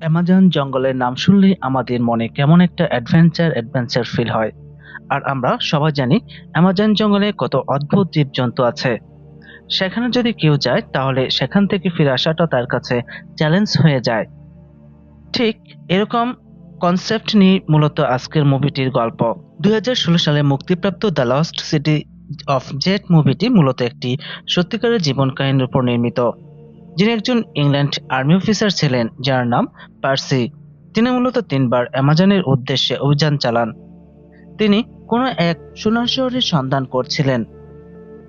Amazon জঙ্গলের নাম শুনলেই আমাদের মনে কেমন একটা অ্যাডভেঞ্চার অ্যাডভেঞ্চার ফিল হয়। আর আমরা সবাই জানি অ্যামাজন জঙ্গলে কত অদ্ভুত জীবজন্তু আছে। সেখানে যদি কেউ যায়, তাহলে সেখান থেকে ফিরে আসাটা তার কাছে চ্যালেঞ্জ হয়ে যায়। ঠিক এরকম কনসেপ্ট নিয়ে মূলত আজকের মুভিটির গল্প। দুই হাজার ষোলো সালে মুক্তিপ্রাপ্ত the lost city of Z মুভিটি মূলত একটি সত্যিকারের জীবন কাহিনীর উপর নির্মিত। যিনি একজন ইংল্যান্ড আর্মি অফিসার ছিলেন, যার নাম পার্সি। তিনি মূলত তিনবার অ্যামাজনের উদ্দেশ্যে অভিযান চালান। তিনি কোনো এক সোনার শহরের সন্ধান করছিলেন।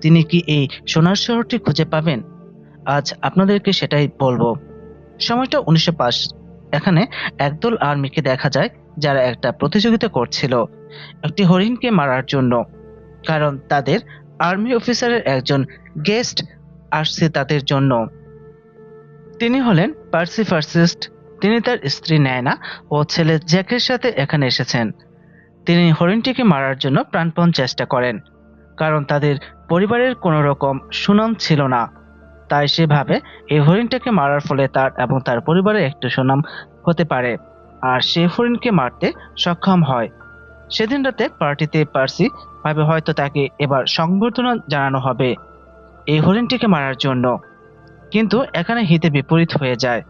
তিনি কি এই সোনার শহরটি খুঁজে পাবেন? আজ আপনাদেরকে সেটাই বলব। সময়টা উনিশশো পাঁচ। এখানে একদল আর্মিকে দেখা যায়, যারা একটা প্রতিযোগিতা করছিল, একটি হরিণকে মারার জন্য। কারণ তাদের আর্মি অফিসারের একজন গেস্ট আসছে তাদের জন্য। তিনি হলেন পার্সি ফার্সিস্ট তিনি তার স্ত্রী নায়না ও ছেলে জ্যাকের সাথে এখানে এসেছেন। তিনি হরিণটিকে মারার জন্য প্রাণপণ চেষ্টা করেন, কারণ তাদের পরিবারের কোনো রকম সুনাম ছিল না। তাই সে ভাবে এই হরিণটাকে মারার ফলে তার এবং তার পরিবারের একটু সুনাম হতে পারে, আর সে হরিণকে মারতে সক্ষম হয়। সেদিন রাতে পার্টিতে পার্সি ভাবে হয়তো তাকে এবার সংবর্ধনা জানানো হবে এই হরিণটিকে মারার জন্য। কিন্তু এখানে হিতে বিপরীত হয়ে যায়।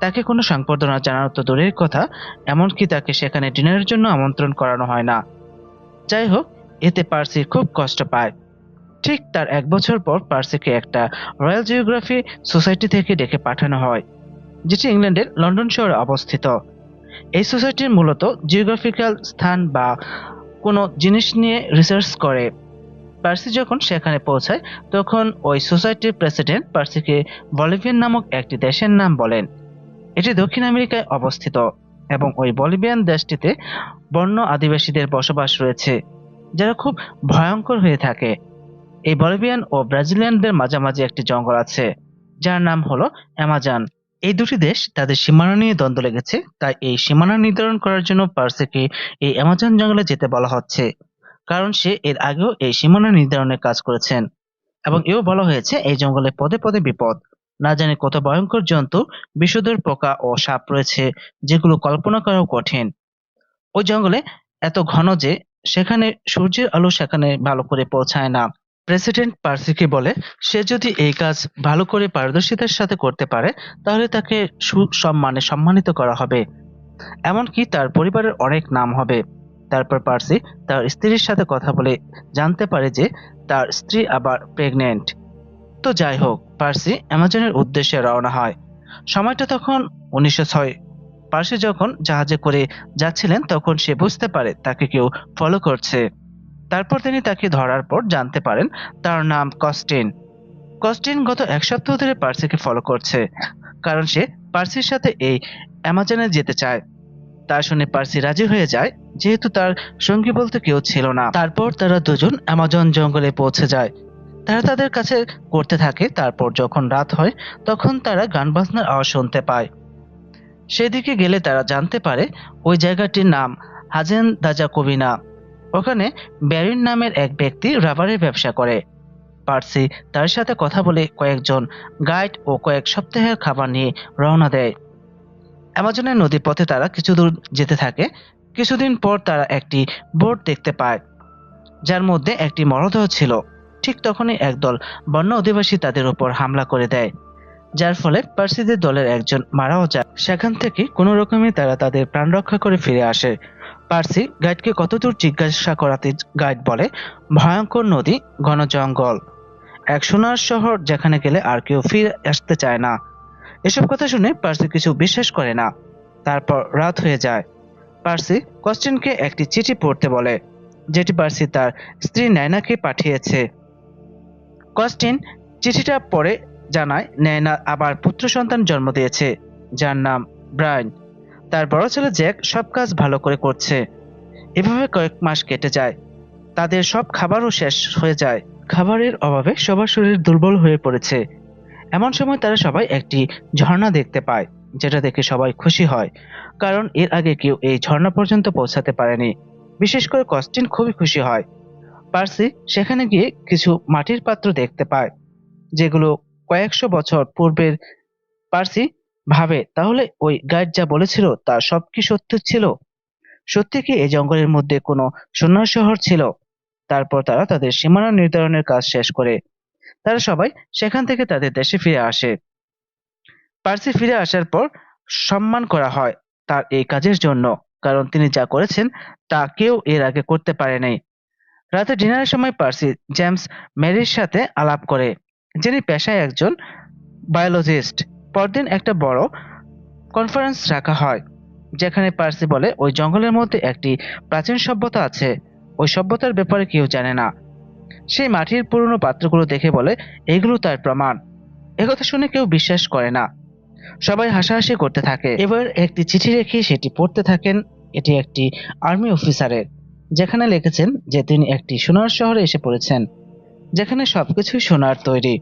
তাকে কোনো সংবর্ধনা জানানো তো দূরের কথা, এমনকি তাকে সেখানে ডিনারের জন্য আমন্ত্রণ করানো হয় না। যাই হোক, এতে পার্সি খুব কষ্ট পায়। ঠিক তার এক বছর পর পার্সিকে একটা রয়্যাল জিওগ্রাফি সোসাইটি থেকে ডেকে পাঠানো হয়, যেটি ইংল্যান্ডের লন্ডন শহরে অবস্থিত। এই সোসাইটির মূলত জিওগ্রাফিক্যাল স্থান বা কোনো জিনিস নিয়ে রিসার্চ করে। পার্সি যখন সেখানে পৌঁছায়, তখন ওই সোসাইটির প্রেসিডেন্ট পার্সিকে বলিভিয়ান নামক একটি দেশের নাম বলেন। এটি দক্ষিণ আমেরিকায় অবস্থিত এবং ওই বলিভিয়ান দেশটিতে বন্য আদিবাসীদের বসবাস রয়েছে, যারা খুব ভয়ঙ্কর হয়ে থাকে। এই বলিভিয়ান ও ব্রাজিলিয়ানদের মাঝামাঝি একটি জঙ্গল আছে, যার নাম হলো অ্যামাজন। এই দুটি দেশ তাদের সীমানা নিয়ে দ্বন্দ্ব লেগেছে, তাই এই সীমানা নির্ধারণ করার জন্য পার্সিকে এই অ্যামাজন জঙ্গলে যেতে বলা হচ্ছে। কারণ সে এর আগেও এই সীমানা নির্ধারণের কাজ করেছেন। এবং এও বলা হয়েছে, এই জঙ্গলে পদে পদে বিপদ। না জানি কত ভয়ঙ্কর জন্তু, বিষধর পোকা ও সাপ রয়েছে, যেগুলো কল্পনা করাও কঠিন। ওই জঙ্গলে এত ঘন যে, সেখানে সূর্যের আলো সেখানে ভালো করে পৌঁছায় না। প্রেসিডেন্ট পার্সিকে বলে, সে যদি এই কাজ ভালো করে পারদর্শিতার সাথে করতে পারে, তাহলে তাকে সুসম্মানে সম্মানিত করা হবে। এমনকি তার পরিবারের অনেক নাম হবে। তারপর পার্সি তার স্ত্রীর সাথে কথা বলে জানতে পারে যে তার স্ত্রী আবার প্রেগনেন্ট তো যাই হোক, পার্সি অ্যামাজনের উদ্দেশ্যে রওনা হয়। সময়টা তখন উনিশশো ছয়। পার্সি যখন জাহাজে করে যাচ্ছিলেন, তখন সে বুঝতে পারে তাকে কেউ ফলো করছে। তারপর তিনি তাকে ধরার পর জানতে পারেন তার নাম কস্টিন। কস্টিন গত এক সপ্তাহ ধরে পার্সিকে ফলো করছে, কারণ সে পার্সির সাথে এই অ্যামাজনে যেতে চায়। তা শুনে পার্সি রাজি হয়ে যায়, যেহেতু তার সঙ্গী বলতে কেউ ছিল না। তারপর তারা দুজন অ্যামাজন জঙ্গলে পৌঁছে যায়। তারা তাদের কাছে করতে থাকে, তারপর যখন রাত হয়, তখন তারা গান বাজনার আওয়াজ শুনতে পায়। সেদিকে গেলে তারা জানতে পারে, ওই জায়গাটির নাম হাজেন দাজা কবিনা ওখানে ব্যারিন নামের এক ব্যক্তি রাবারের ব্যবসা করে। পার্সি তার সাথে কথা বলে কয়েকজন গাইড ও কয়েক সপ্তাহের খাবার নিয়ে রওনা দেয়। অ্যামাজনের নদীর পথে তারা কিছু দূর যেতে থাকে। কিছুদিন পর তারা একটি বোট দেখতে পায়, যার মধ্যে একটি মরদেহ ছিল। ঠিক তখনই একদল বন্য অধিবাসী তাদের উপর হামলা করে দেয়, যার ফলে পার্সিদের দলের একজন মারাও যায়। সেখান থেকে কোনো রকমে তারা তাদের প্রাণ রক্ষা করে ফিরে আসে। পার্সি গাইডকে কতদূর জিজ্ঞাসা করাতে গাইড বলে, ভয়ঙ্কর নদী, ঘন জঙ্গল। এক সোনার শহর যেখানে গেলে আর কেউ ফিরে আসতে চায় না। এসব কথা শুনে পার্সি কিছু বিশ্বাস করে না। তারপর রাত হয়ে যায়। পার্সি কস্টিনকে একটি চিঠি পড়তে বলে, যেটি পার্সি তার স্ত্রী নায়নাকে পাঠিয়েছে। কস্টিন চিঠিটা পড়ে জানায়, নায়না আবার পুত্র সন্তান জন্ম দিয়েছে, যার নাম ব্রায়ন। তার বড় ছেলে জ্যাক সব কাজ ভালো করে করছে। এভাবে কয়েক মাস কেটে যায়। তাদের সব খাবারও শেষ হয়ে যায়। খাবারের অভাবে সবার শরীর দুর্বল হয়ে পড়েছে। এমন সময় তারা সবাই একটি ঝর্ণা দেখতে পায়, যেটা দেখে সবাই খুশি হয়, কারণ এর আগে কেউ এই ঝর্ণা পর্যন্ত পৌঁছাতে পারেনি। বিশেষ করে কস্টিন খুবই খুশি হয়। পার্সি সেখানে গিয়ে কিছু মাটির পাত্র দেখতে পায়, যেগুলো কয়েকশো বছর পূর্বের পার্সি ভাবে। তাহলে ওই গাইড যা বলেছিল তা সব কি সত্য ছিল? সত্যি কি এই জঙ্গলের মধ্যে কোনো সোনার শহর ছিল? তারপর তারা তাদের সীমানা নির্ধারণের কাজ শেষ করে তারা সবাই সেখান থেকে তাদের দেশে ফিরে আসে। পার্সি ফিরে আসার পর সম্মান করা হয় তার এই কাজের জন্য, কারণ তিনি যা করেছেন তা কেউ এর আগে করতে পারে নাই। রাতে ডিনারের সময় পার্সি জেমস মেরির সাথে আলাপ করে, যিনি পেশায় একজন বায়োলজিস্ট। পরদিন একটা বড় কনফারেন্স রাখা হয়, যেখানে পার্সি বলে, ওই জঙ্গলের মধ্যে একটি প্রাচীন সভ্যতা আছে। ওই সভ্যতার ব্যাপারে কেউ জানে না। সেই মাটির পুরনো পাত্রগুলো দেখে বলে, এগুলো তার প্রমাণ। একথা শুনে কেউ বিশ্বাস করে না। সবাই হাসাহাসি করতে থাকে। এবার একটি চিঠি রেখে সেটি পড়তে থাকেন। এটি একটি আর্মি অফিসারের, যেখানে লিখেছেন যে তিনি একটি সোনার শহরে এসে পড়েছেন, যেখানে সবকিছুই সোনার তৈরি।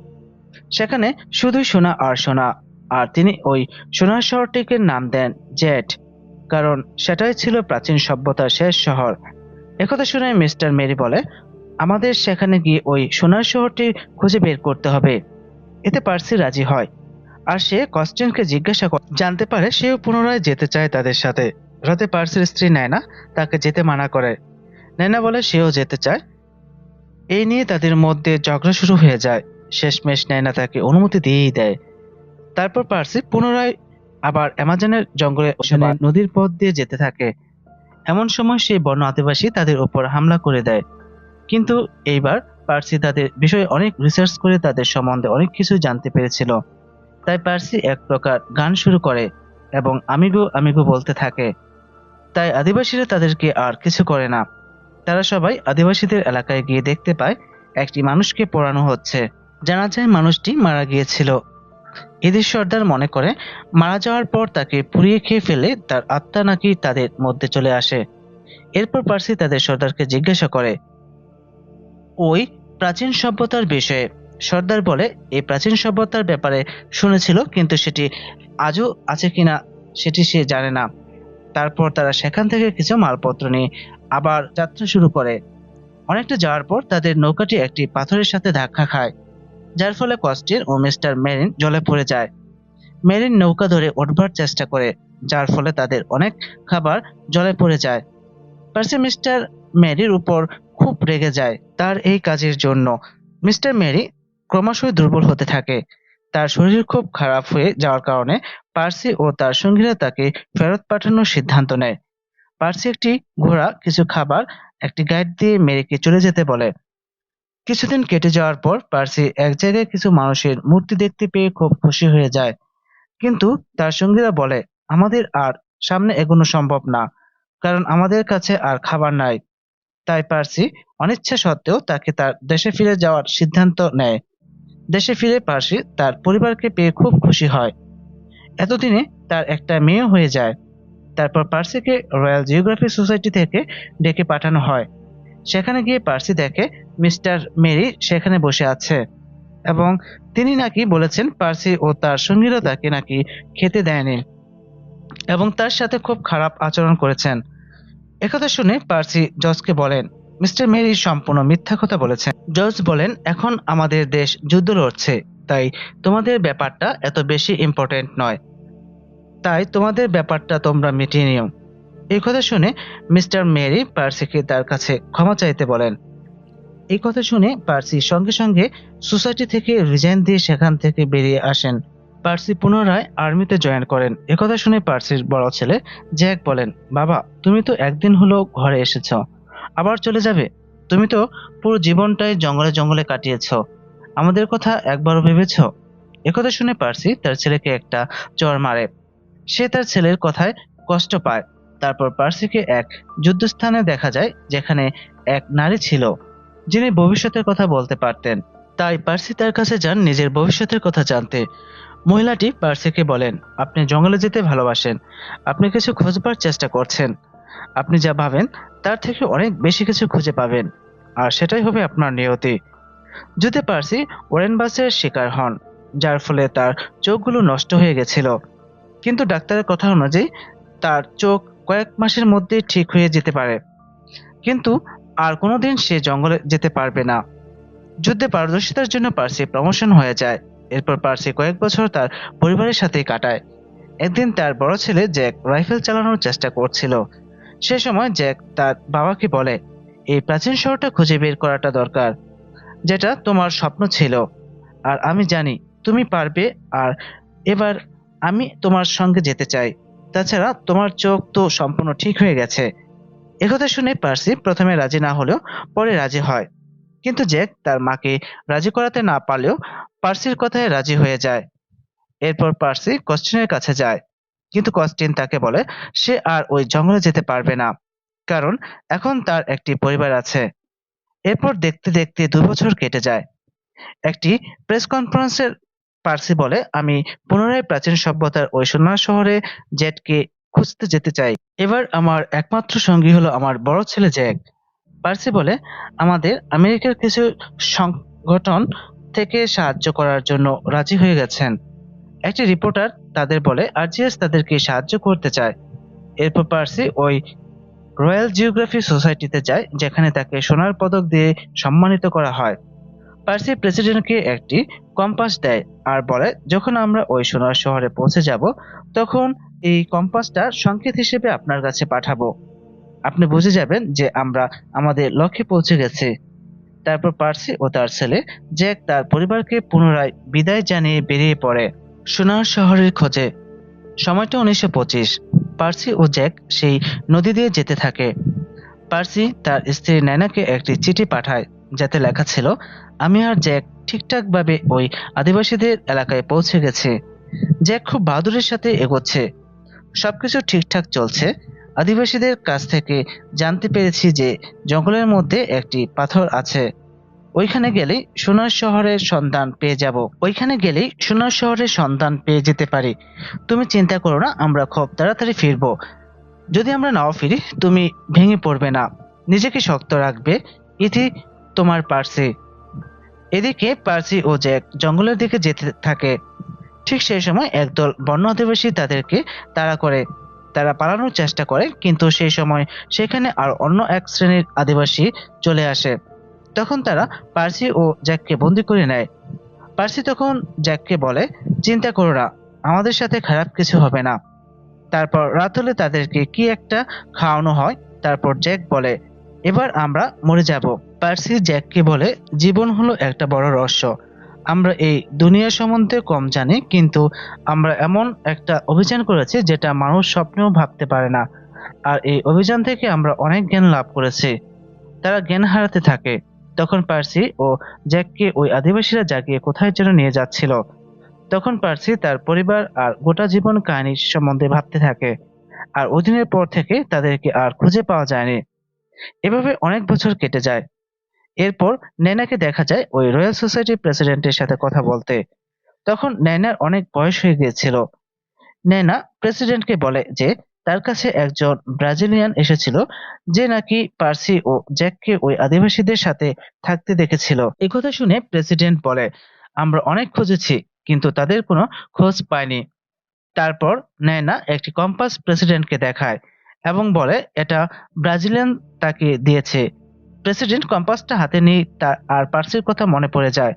সেখানে শুধুই সোনা আর সোনা, আর তিনি ওই সোনার শহরটিকে নাম দেন জেট, কারণ সেটাই ছিল প্রাচীন সভ্যতার শেষ শহর। একথা শুনে মিস্টার মেরি বলে আমাদের সেখানে গিয়ে ওই সোনার শহরটি খুঁজে বের করতে হবে। এতে পার্সি রাজি হয়। আর সে কস্টিনকে জিজ্ঞাসা করে জানতে পারে সেও পুনরায় যেতে চায় তাদের সাথে। রাতে পার্সির স্ত্রী নায়না তাকে যেতে মানা করে। নায়না বলে সেও যেতে চায়। এই নিয়ে তাদের মধ্যে ঝগড়া শুরু হয়ে যায়। শেষমেশ নায়না তাকে অনুমতি দিয়েই দেয়। তারপর পার্সি পুনরায় আবার অ্যামাজনের জঙ্গলে নদীর পথ দিয়ে যেতে থাকে। এমন সময় সেই বন্য আদিবাসী তাদের উপর হামলা করে দেয়। কিন্তু এইবার পার্সি তাদের বিষয়ে অনেক রিসার্চ করে তাদের সম্বন্ধে অনেক কিছু জানতে পেরেছিল। তাই পার্সি এক প্রকার গান শুরু করে এবং আমিগো আমিগো বলতে থাকে। তাই আদিবাসীরা তাদেরকে আর কিছু করে না। তারা সবাই আদিবাসীদের এলাকায় গিয়ে দেখতে পায় একটি মানুষকে পোড়ানো হচ্ছে। জানা যায় মানুষটি মারা গিয়েছিল। এদের সর্দার মনে করে, মারা যাওয়ার পর তাকে পুড়িয়ে খেয়ে ফেলে তার আত্মা নাকি তাদের মধ্যে চলে আসে। এরপর পার্সি তাদের সর্দারকে জিজ্ঞাসা করে ওই প্রাচীন সভ্যতার বিষয়ে সর্দার বলে এই প্রাচীন সভ্যতার ব্যাপারে শুনেছিল, কিন্তু সেটি আজও আছে কিনা সেটি সে জানে না। তারপর তারা সেখান থেকে কিছু মালপত্র নিয়ে আবার যাত্রা শুরু করে। অনেকটা যাওয়ার পর তাদের নৌকাটি একটি পাথরের সাথে ধাক্কা খায়, যার ফলে কস্টিন ও মিস্টার মেরিন জলে পড়ে যায়। মেরিন নৌকা ধরে উঠবার চেষ্টা করে, যার ফলে তাদের অনেক খাবার জলে পড়ে যায়। পার্সি মিস্টার মেরির উপর খুব রেগে যায় তার এই কাজের জন্য। মিস্টার মেরি ক্রমশই দুর্বল হতে থাকে। তার শরীর খুব খারাপ হয়ে যাওয়ার কারণে পার্সি ও তার সঙ্গীরা তাকে ফেরত পাঠানোর সিদ্ধান্ত নেয়। পার্সি একটি ঘোড়া, কিছু খাবার, একটি গাইড দিয়ে মেরিকে চলে যেতে বলে। কিছুদিন কেটে যাওয়ার পর পার্সি এক জায়গায় কিছু মানুষের মূর্তি দেখতে পেয়ে খুব খুশি হয়ে যায়। কিন্তু তার সঙ্গীরা বলে, আমাদের আর সামনে এগোনো সম্ভব না, কারণ আমাদের কাছে আর খাবার নাই। তাই পার্সি অনিচ্ছা সত্ত্বেও তাকে তার দেশে ফিরে যাওয়ার সিদ্ধান্ত নেয়। দেশে ফিরে পার্সি তার পরিবারকে পেয়ে খুব খুশি হয়। এতদিনে তার একটা মেয়ে হয়ে যায়। তারপর পার্সিকে রয়্যাল জিওগ্রাফি সোসাইটি থেকে ডেকে পাঠানো হয়। সেখানে গিয়ে পার্সি দেখে মিস্টার মেরি সেখানে বসে আছে এবং তিনি নাকি বলেছেন পার্সি ও তার সঙ্গীরা তাকে নাকি খেতে দেয়নি এবং তার সাথে খুব খারাপ আচরণ করেছেন। একথা শুনে পার্সি জজকে বলেন, মিস্টার মেরি সম্পূর্ণ মিথ্যা কথা বলেছেন। জজ বলেন, এখন আমাদের দেশ যুদ্ধ লড়ছে, তাই তোমাদের ব্যাপারটা এত বেশি ইম্পর্টেন্ট নয়। তাই তোমাদের ব্যাপারটা তোমরা মিটিয়ে নিও। এই কথা শুনে মিস্টার মেরি পার্সিকে তার কাছে ক্ষমা চাইতে বলেন। এই কথা শুনে পার্সি সঙ্গে সঙ্গে সোসাইটি থেকে রিজাইন দিয়ে সেখান থেকে বেরিয়ে আসেন। পার্সি পুনরায় আর্মিতে জয়েন করেন। একথা শুনে পার্সির বড় ছেলে জ্যাক বলেন, বাবা, তুমি তো একদিন হলো ঘরে এসেছ। আবার চলে যাবে? তুমি তো পুরো জীবনটাই জঙ্গলে জঙ্গলে কাটিয়েছ। আমাদের কথা একবারও ভেবেছ? একথা শুনে পার্সি তার ছেলেকে একটা চর মারে। সে তার ছেলের কথায় কষ্ট পায়। তারপর পার্সিকে এক যুদ্ধস্থানে দেখা যায়, যেখানে এক নারী ছিল, যিনি ভবিষ্যতের কথা বলতে পারতেন। তাই পার্সি তার কাছে যান নিজের ভবিষ্যতের কথা জানতে। মহিলাটি পার্সিকে বলেন, আপনি জঙ্গলে যেতে ভালোবাসেন। আপনি কিছু খুঁজবার চেষ্টা করছেন। আপনি যা ভাবেন, তার থেকে অনেক বেশি কিছু খুঁজে পাবেন। আর সেটাই হবে আপনার নিয়তি। যদি পার্সি ওরেন বাসের শিকার হন, যার ফলে তার চোখগুলো নষ্ট হয়ে গেছিল। কিন্তু ডাক্তারের কথা অনুযায়ী, তার চোখ কয়েক মাসের মধ্যে ঠিক হয়ে যেতে পারে। কিন্তু আর কোনোদিন সে জঙ্গলে যেতে পারবে না। যুদ্ধে পারদর্শিতার জন্য পার্সি প্রমোশন হয়ে যায়। এরপর পার্সি কয়েক বছর তার পরিবারের সাথে কাটায়। একদিন তার বড় ছেলে জ্যাক রাইফেল চালানোর চেষ্টা করছিল। সে সময় জ্যাক তার বাবাকে বলে, এই প্রাচীন শহরটা খুঁজে বের করাটা দরকার, যেটা তোমার স্বপ্ন ছিল। আর আমি জানি তুমি পারবে, আর এবার আমি তোমার সঙ্গে যেতে চাই। তাছাড়া তোমার চোখ তো সম্পূর্ণ ঠিক হয়ে গেছে। একথা শুনে পার্সি প্রথমে রাজি না হলেও পরে রাজি হয়। কিন্তু জ্যাক তার মাকে রাজি করাতে না পারলেও পার্সির কথায় রাজি হয়ে যায়। এরপর পার্সি কস্টিনের কাছে যায়। কিন্তু কস্টিন তাকে বলে, সে আর ওই জঙ্গলে যেতে পারবে না। কারণ এখন তার একটি পরিবার আছে। এরপর দেখতে দেখতে দু বছর কেটে যায়। একটি প্রেস কনফারেন্সের পার্সি বলে, আমি পুনরায় প্রাচীন সভ্যতার ওই সোনার শহরে জেটকে খুঁজতে যেতে চাই। এবার আমার একমাত্র সঙ্গী হলো আমার বড় ছেলে জ্যাক পার্সি বলে আমাদের আমেরিকার কিছু সংগঠন থেকে সাহায্য করার জন্য রাজি হয়ে গেছেন। একটি রিপোর্টার তাদের বলে, আরজিএস তাদেরকে সাহায্য করতে চায়। এরপর পার্সি ওই রয়্যাল জিওগ্রাফি সোসাইটিতে যায়, যেখানে তাকে সোনার পদক দিয়ে সম্মানিত করা হয়। পার্সি প্রেসিডেন্টকে একটি কম্পাস দেয় আর বলে, যখন আমরা ওই সোনার শহরে পৌঁছে যাব, তখন এই কম্পাসটা সংকেত হিসেবে আপনার কাছে পাঠাবো। আপনি বুঝে যাবেন যে আমরা আমাদের লক্ষ্যে পৌঁছে গেছি। তারপর পার্সি ও তার ছেলে জ্যাক তার পরিবারকে পুনরায় বিদায় জানিয়ে বেরিয়ে পড়ে সোনার শহরের খোঁজে। সময়টা উনিশশো পঁচিশ। পার্সি ও জ্যাক সেই নদী দিয়ে যেতে থাকে। পার্সি তার স্ত্রী নায়নাকে একটি চিঠি পাঠায় যাতে লেখা ছিল, আমি আর জ্যাক ঠিকঠাকভাবে ওই আদিবাসীদের এলাকায় পৌঁছে গেছি। জ্যাক খুব বাহাদুরের সাথে এগোচ্ছে। সবকিছু ঠিকঠাক চলছে। আদিবাসীদের কাছ থেকে জানতে পেরেছি যে জঙ্গলের মধ্যে একটি পাথর আছে। ওইখানে গেলেই সোনার শহরের সন্ধান পেয়ে যাব। ওইখানে গেলেই সোনার শহরের সন্ধান পেয়ে যেতে পারি। তুমি চিন্তা করো না, আমরা খুব তাড়াতাড়ি ফিরবো। যদি আমরা নাও ফিরি, তুমি ভেঙে পড়বে না। নিজেকে শক্ত রাখবে। ইতি তোমার পার্সি। এদিকে পার্সি ও জ্যাক জঙ্গলের দিকে যেতে থাকে। ঠিক সেই সময় একদল বন্য আদিবাসী তাদেরকে তাড়া করে তারা পালানোর চেষ্টা করে, কিন্তু সেই সময় সেখানে আর অন্য এক শ্রেণির আদিবাসী চলে আসে। তখন তারা পার্সি ও জ্যাককে বন্দি করে নেয়। পার্সি তখন জ্যাককে বলে, চিন্তা করো না, আমাদের সাথে খারাপ কিছু হবে না। তারপর রাত হলে তাদেরকে কি একটা খাওয়ানো হয়, তারপর জ্যাক বলে, এবার আমরা মরে যাব। পার্সি জ্যাককে বলে, জীবন হলো একটা বড় রহস্য। আমরা এই দুনিয়া সম্বন্ধে কম জানি, কিন্তু আমরা এমন একটা অভিযান করেছি যেটা মানুষ স্বপ্নেও ভাবতে পারে না। আর এই অভিযান থেকে আমরা অনেক জ্ঞান লাভ করেছি। তারা জ্ঞান হারাতে থাকে। তখন পার্সি ও জ্যাককে ওই আদিবাসীরা জাগিয়ে কোথায় যেন নিয়ে যাচ্ছিল। তখন পার্সি তার পরিবার আর গোটা জীবন কাহিনী সম্বন্ধে ভাবতে থাকে। আর ওদিনের পর থেকে তাদেরকে আর খুঁজে পাওয়া যায়নি। এভাবে অনেক বছর কেটে যায়। এরপর নেনাকে দেখা যায় ওই রয়্যাল সোসাইটির প্রেসিডেন্টের সাথে কথা বলতে। তখন নেনার অনেক বয়স হয়ে গিয়েছিল। নেনা প্রেসিডেন্টকে বলে যে, তার কাছে একজন ব্রাজিলিয়ান এসেছিল, যে নাকি পার্সি ও জ্যাককে ওই আদিবাসীদের সাথে থাকতে দেখেছিল। কথা শুনে প্রেসিডেন্ট বলে, আমরা অনেক খুঁজেছি, কিন্তু তাদের কোনো খোঁজ পাইনি। তারপর নেনা একটি কম্পাস প্রেসিডেন্টকে দেখায় এবং বলে, এটা ব্রাজিলিয়ান তাকে দিয়েছে। প্রেসিডেন্ট কম্পাসটা হাতে নিয়ে তার আর পার্সির কথা মনে পড়ে যায়।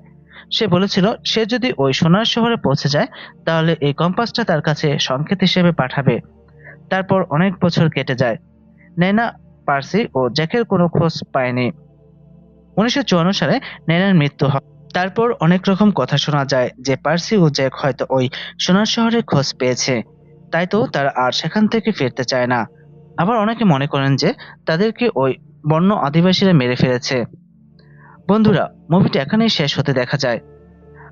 সে বলেছিল, সে যদি ওই সোনার শহরে পৌঁছে যায়, তাহলে এই কম্পাসটা তার কাছে সংকেত হিসেবে পাঠাবে। তারপর অনেক বছর কেটে যায়। নেনা, পার্সি ও জ্যাকের কোনো খোঁজ পায়নি। উনিশশো চুয়ান্ন সালে নেনার মৃত্যু হয়। তারপর অনেক রকম কথা শোনা যায় যে পার্সি ও জ্যাক হয়তো ওই সোনার শহরে খোঁজ পেয়েছে। তাই তো তারা আর সেখান থেকে ফিরতে চায় না। আবার অনেকে মনে করেন যে তাদেরকে ওই বন্য আদিবাসীরা মেরে ফেলেছে। বন্ধুরা, মুভিটা এখানেই শেষ হতে দেখা যায়।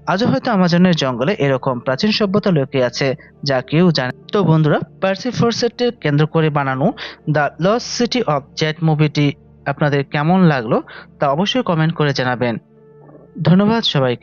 আজও হয়তো আমাজনের জঙ্গলে এরকম প্রাচীন সভ্যতা লুকিয়ে আছে, যা কেউ জানে তো বন্ধুরা পার্সি ফোরসেটের কেন্দ্র করে বানানো the lost city of Z মুভিটি আপনাদের কেমন লাগল তা অবশ্যই কমেন্ট করে জানাবেন। ধন্যবাদ সবাইকে।